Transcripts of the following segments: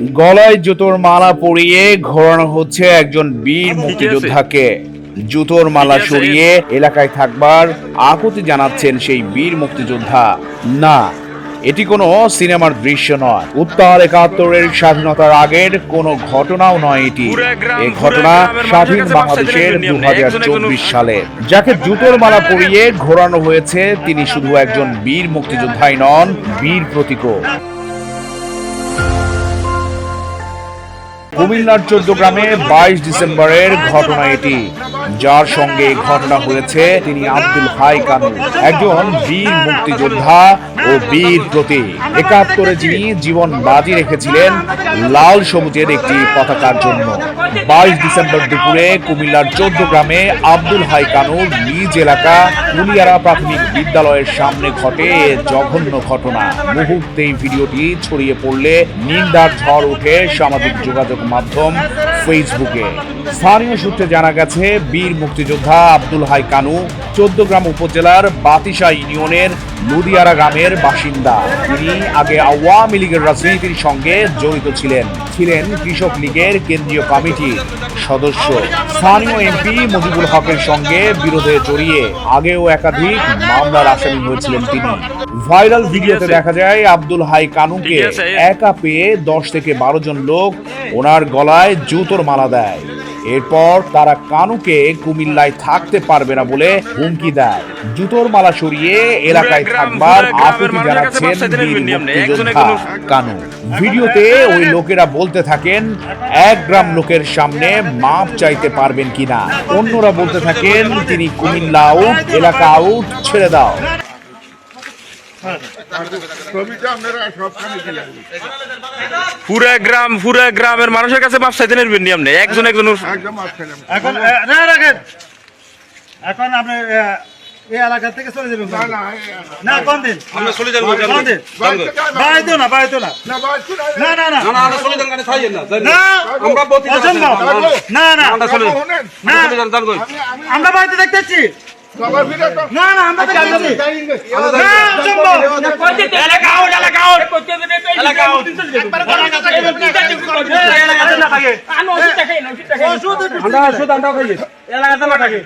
গলায় জুতোর মালা পরিয়ে ঘোরানো হচ্ছে একজন বীর মুক্তিযোদ্ধাকে। জুতোর মালা সরিয়ে এলাকায় থাকবার আকুতি জানাচ্ছেন সেই বীর মুক্তিযোদ্ধা। না এটি কোনো সিনেমার দৃশ্য নয়। উত্তর একাত্তরের স্বাধীনতার আগের কোনো ঘটনাও নয় এটি। এই ঘটনা স্বাধীন বাংলাদেশের দু হাজার চব্বিশ সালে। যাকে জুতোর মালা পরিয়ে ঘোরানো হয়েছে তিনি শুধু একজন বীর মুক্তিযোদ্ধাই নন বীর প্রতীকও। কুমিল্লার চোদ্দ গ্রামে বাইশ ডিসেম্বরের ঘটনা এটি। যার সঙ্গে ঘটনা হয়েছে, তিনি আব্দুল হাই কানু, একজন বীর মুক্তিযোদ্ধা ও বীর প্রতীক একাত্তরে যিনি জীবন বাজি রেখেছিলেন, লাল সবুজের একটি পতাকার জন্য। বাইশ ডিসেম্বর দুপুরে কুমিল্লার চোদ্দ গ্রামে আব্দুল হাই কানুর নিজ এলাকা কুলিয়ারা প্রাথমিক বিদ্যালয়ের সামনে ঘটে জঘন্য ঘটনা। মুহূর্তেই ভিডিওটি ছড়িয়ে পড়লে নিন্দার ঝড় উঠে সামাজিক যোগাযোগ মাধ্যম ফেসবুকে। স্থানীয় সূত্রে জানা গেছে বীর মুক্তিযোদ্ধা আব্দুল হাই কানু চোদ্দগ্রাম উপজেলার বাতিশা ইউনিয়নের লুদিয়ারা গ্রামের বাসিন্দা। তিনি আগে আওয়ামী লীগের রাজনীতির সঙ্গে জড়িত ছিলেন। ছিলেন কৃষক লীগের কেন্দ্রীয় কমিটির সদস্য। স্থানীয় এমপি মুজিবুল হকের সঙ্গে বিরোধে জড়িয়ে আগেও একাধিক মামলার আসামি হয়েছিলেন তিনি। ভাইরাল ভিডিওতে দেখা যায় আব্দুল হাই কানুকে একা পেয়ে দশ থেকে বারো জন লোক ওনার গলায় জুতোর মালা দেয়। এরপর তারা কানুকে কুমিল্লায় থাকতে পারবে না বলে হুমকি দেয়। জুতোর মালা সরিয়ে এলাকায় থাকবার আকুতি জানাচ্ছেন মুক্তিযোদ্ধা কানু। ভিডিওতে ওই লোকেরা বলতে থাকেন এক গ্রাম লোকের সামনে মাপ চাইতে পারবেন কিনা? অন্যরা বলতে থাকেন তিনি কুমিল্লা আউট এলাকা আউট ছেড়ে দাও। পুরা গ্রাম পুরা গ্রামের মানুষের কাছে মাপ চাইতে নেই। একজন একজন এখন না রাখেন। এখন আপনি এই এলাকা থেকে চলে যাবেন। না না না কোন দিন। আমরা চলে যাব কোন দিন। বাড়িতে না। বাড়াইতো না না। না না না না। না না আমরা চলে যান গাড়ি থাইয়েন না। না। না আমরা বতি না না। আমরা চলে যান না। চলে যান যান কই আমি আমি আমরা বাড়িতে দেখতেছি না না আমরা দেখতেছি না। আমরা শুধু আমরা খাইয়ে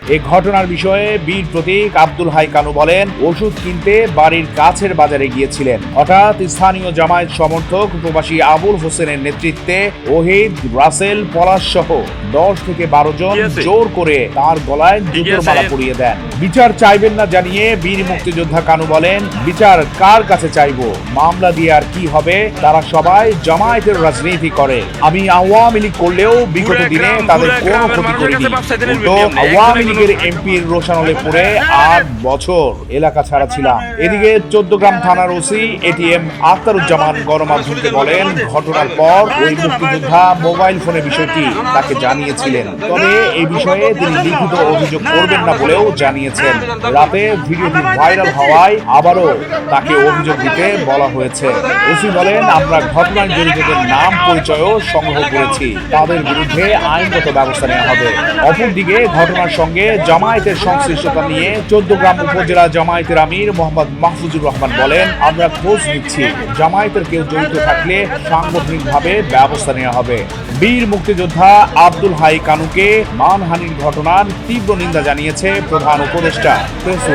এই ঘটনার বিষয়ে বীর প্রতীক আব্দুল হাই কানু বলেন ওষুধ কিনতে বাড়ির কাছের বাজারে গিয়েছিলেন। হঠাৎ স্থানীয় জামায়াত সমর্থক প্রবাসী আবুল হোসেনের নেতৃত্বে ওহিদ রাসেল পলাশ সহ দশ থেকে বারো জন জোর করে তার গলায় জুতোর। মালা পরিয়ে দেন। বিচার চাইবেন না জানিয়ে বীর মুক্তিযোদ্ধা কানু বলেন বিচার কার কাছে চাইব? মামলা দিয়ে আর কি হবে? তারা সবাই জামায়াতের রাজনীতি করে। আমি আওয়ামী লীগ করলেও বিগত দিনে তাদের কোনো ক্ষতি করিনি। আওয়ামী লীগের এমপির রোশানলে পড়ে আট বছর এলাকা ছাড়া ছিলাম। এদিকে চোদ্দগ্রাম থানার ওসি এটিএম আখতারুজ্জামান গণমাধ্যমকে বলেন ঘটনার পর ওই মুক্তিযোদ্ধা মোবাইল ফোনে বিষয়টি তাকে জানিয়েছিলেন। তবে এই বিষয়ে তিনি লিখিত অভিযোগ করবেন না বলেও জানিয়েছেন। রাতে ভিডিওটি ভাইরাল হওয়ায় আবারও তাকে অভিযোগ দিতে বলা হয়েছে। ওসি বলেন আমরা ঘটনায় জড়িতদের নাম পরিচয়ও সংগ্রহ করেছি। তাদের বিরুদ্ধে আইনগত ব্যবস্থা নেওয়া হবে। অপরদিকে ঘটনার সঙ্গে জামায়াতের সংশ্লিষ্টতা নিয়ে চোদ্দগ্রাম উপজেলা জামায়াতের আমির মোহাম্মদ মাহফুজুর রহমান বলেন, আমরা খোঁজ নিচ্ছি। জামায়াতের কেউ জড়িত থাকলে সাংগঠনিকভাবে ব্যবস্থা নেওয়া হবে। বীর মুক্তিযোদ্ধা আব্দুল হাই কানুকে মানহানির ঘটনার তীব্র নিন্দা জানিয়েছে প্রধান উপদেষ্টা। প্রেস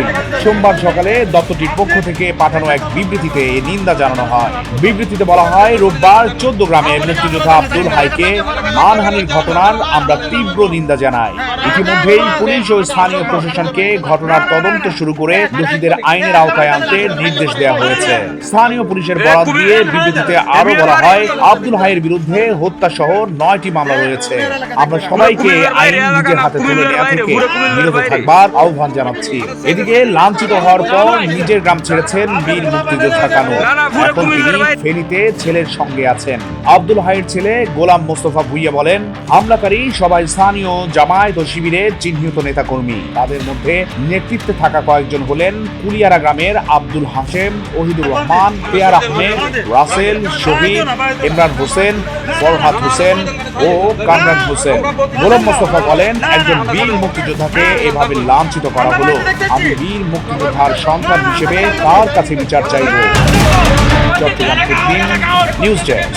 সোমবার সকালে দপ্তরটির পক্ষ থেকে পাঠানো এক বিবৃতিতে নিন্দা জানানো হয়। বিবৃতিতে বলা হয়, রোববার চোদ্দ গ্রামে মুক্তিযোদ্ধা আব্দুল হাইকে মানহানির ঘটনার আমরা তীব্র নিন্দা জানাই। ইতিমধ্যেই পুলিশ ও স্থানীয় প্রশাসনকে ঘটনার তদন্ত শুরু করে দোষীদের আইনের আওতায় আনতে নির্দেশ দেওয়া হয়েছে। স্থানীয় পুলিশের বরাত দিয়ে বিবৃতিতে আরও বলা হয়, আব্দুল হাইয়ের বিরুদ্ধে হত্যা সহ নয়টি মামলা রয়েছে। আমরা সবাইকে আইন নিজের হাতে তুলে নেওয়া থেকে বিরত থাকবার আহ্বান জানাচ্ছি। এদিকে লাঞ্ছিত হওয়ার পর নিজের গ্রাম ছেড়েছেন বীর মুক্তিযোদ্ধা কানু। এখন তিনি ফেনীতে ছেলের সঙ্গে আছেন। আব্দুল হাইয়ের ছেলে গোলাম মোস্তফা ভুইয়া বলেন, হামলাকারী সবাই স্থানীয় জামায়াত ও শিবিরের চিহ্নিত নেতাকর্মী। তাদের মধ্যে নেতৃত্বে থাকা কয়েকজন হলেন কুলিয়ারা গ্রামের আব্দুল হাসেম ওহিদুর রহমান, পেয়ার আহমেদ, রাসেল, শহীদ, ইমরান হোসেন, ফরহাদ হোসেন ও কামরান হোসেন। গোলাম মোস্তফা বলেন, একজন বীর মুক্তিযোদ্ধাকে এভাবে লাঞ্ছিত করা হলো। আমি বীর মুক্তিযোদ্ধার সন্তান হিসেবে তার কাছে বিচার চাইব। Chittagong news desk.